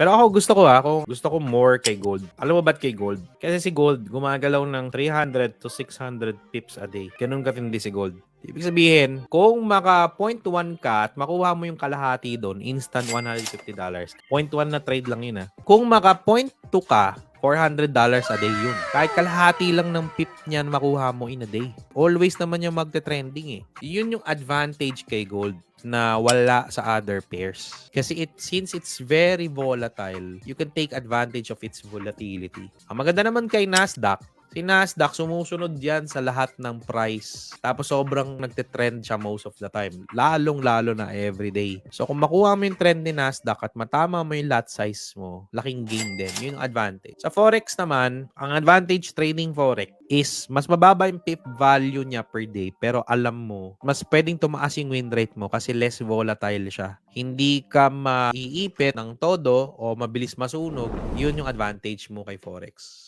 Pero ako gusto ko ha, kung gusto ko more kay gold. Alam mo ba't kay gold? Kasi si gold gumagalaw ng 300 to 600 pips a day. Ganun katindi si gold. Ibig sabihin, kung maka 0.1 ka at makuha mo yung kalahati doon, instant $150. 0.1 na trade lang yun ha. Kung maka 0.2 ka, $400 a day yun. Kahit kalahati lang ng pip niyan makuha mo in a day. Always naman yung magte-trending eh. Yun yung advantage kay gold na wala sa other pairs. Kasi it since it's very volatile, you can take advantage of its volatility. Ang maganda naman kay Nasdaq, Si Nasdaq, sumusunod yan sa lahat ng price. Tapos sobrang nagte-trend siya most of the time. Lalong-lalo na everyday. So kung makuha mo yung trend ni Nasdaq at matama mo yung lot size mo, laking gain din. Yun yung advantage. Sa Forex naman, ang advantage trading Forex is mas mababa yung pip value niya per day pero alam mo, mas pwedeng tumaas yung win rate mo kasi less volatile siya. Hindi ka maiipit ng todo o mabilis masunog. Yun yung advantage mo kay Forex.